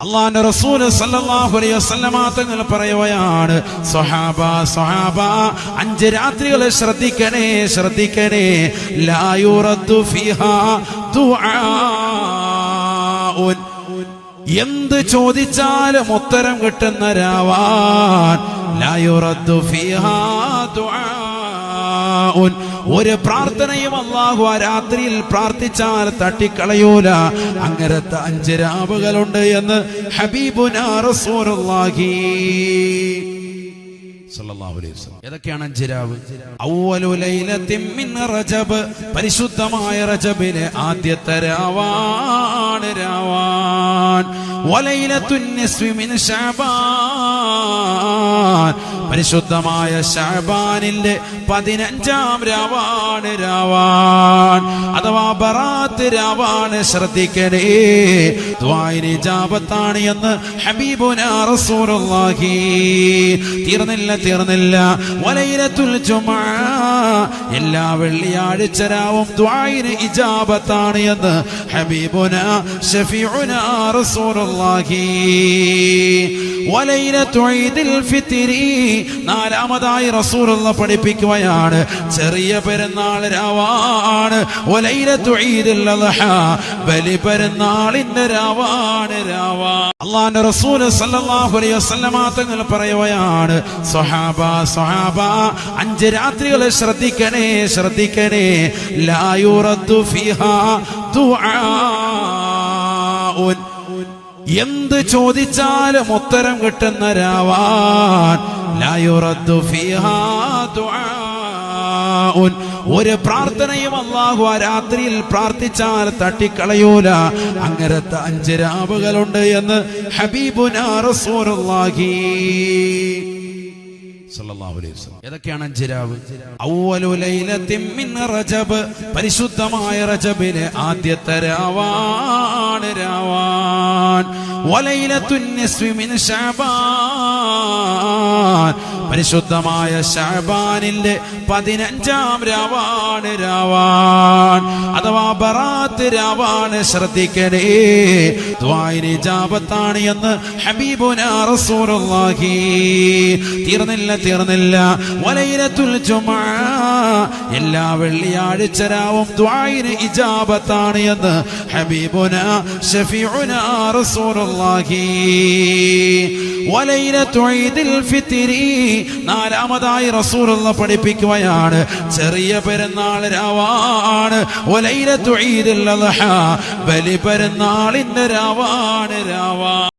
അള്ളാന്റെ റസൂൽ സല്ലല്ലാഹു അലൈഹി വസല്ലമ തങ്ങൾ പറയുകയാണ് സ്വഹാബ സ്വഹാബ അഞ്ച് രാത്രികളെ ശ്രദ്ധിക്കണേ ശ്രദ്ധിക്കണേ. ലാ ഫിഹാ ദുആഉൻ. എന്ത് ചോദിച്ചാലും ഉത്തരം കിട്ടുന്ന രാവാൻ ലാ ഫിഹാ ദുആഉൻ ഒരു പ്രാർത്ഥനയും അള്ളാഹു ആ രാത്രിയിൽ പ്രാർത്ഥിച്ചാൽ തട്ടിക്കളയൂല അങ്ങനത്തെ അഞ്ച് രാവുകളുണ്ട് എന്ന് ഹബീബുനാ റസൂലുള്ളാഹി സല്ലല്ലാഹു അലൈഹി വസല്ലം. ഏതൊക്കെയാണ് അഞ്ച് രാവ് റജബ് പരിശുദ്ധമായ റജബിലെ ആദ്യത്തെ രാവാണ് രാവാൻ പരിശുദ്ധമായ ഷാബാനിന്റെ പതിനഞ്ചാം രാവാണ് രാവാൻ. അഥവാ ബറാത്ത് രാവാണ് ശ്രദ്ധിക്കണേ. ജാപത്താണ് എന്ന് ഹബീബുന റസൂലുള്ളാഹി. തീർന്നില്ല തീർന്നില്ല. വലയിലത്തുൽ ജുമാ എല്ലാ വെള്ളിയാഴ്ച രാവും ദ്വായിന് ഇജാബത്താണ് എന്ന് ഹബീബുന ഷഫീഉന റസൂലുള്ളാഹി. നാലാമതായി റസൂലുള്ള പഠിപ്പിക്കുകയാണ്. ചെറിയ പെരുന്നാൾ രാവാണ് ബലി പെരുന്നാളിന്റെ രാവാണ് രാവാ. അള്ളാന്റെ റസൂൽ സല്ലല്ലാഹു അലൈഹി വസല്ലമ തങ്ങൾ പറയുകയാണ് സ്വഹാബ സ്വഹാബ അഞ്ച് രാത്രികളെ ശ്രദ്ധിക്കണേ ശ്രദ്ധിക്കണേ. ലായുറത്തു ഫിഹാ എന്ത് ചോദിച്ചാലും ഉത്തരം കിട്ടുന്ന രാവാൻ ലാ ഫിഹാ ഒരു പ്രാർത്ഥനയും അള്ളാഹു ആ രാത്രിയിൽ പ്രാർത്ഥിച്ചാൽ തട്ടിക്കളയൂല. അങ്ങനത്തെ അഞ്ച് രാവുകളുണ്ട് എന്ന് ഹബീബുനാ റസൂലുള്ളാഹി. ഏതൊക്കെയാണ് അഞ്ചിരാവ്? റജബ് പരിശുദ്ധമായ റജബിലെ ആദ്യത്തെ രാവാണ് രാവാൻ. പരിശുദ്ധമായ ഷാബാനിന്റെ പതിനഞ്ചാം രാവാണ് രാവാൻ. അഥവാ ബറാത്ത് രാവാണ് ശ്രദ്ധിക്കണേ. ജാപത്താണ് എന്ന് ഹബീബുന റസൂലുള്ളാഹി. തീർന്നില്ല തീർന്നില്ല. വലയിലത്തുൽ ജുമാ. എല്ലാ വെള്ളിയാഴ്ച രാവും ദ്വായിന് ഇജാബത്താണ് എന്ന് ഹബീബുന ഷഫീഉന റസൂലുള്ളാഹി വലയിലത്തു ഈദിൽ ഫിത്രി നാലാമതായി റസൂലുള്ള പഠിപ്പിക്കുകയാണ്. ചെറിയ പെരുന്നാൾ രാവാണ്. ഈദിൽ അദ്ഹ ബലി പെരുന്നാളിന്റെ രാവാണ് രാവാ.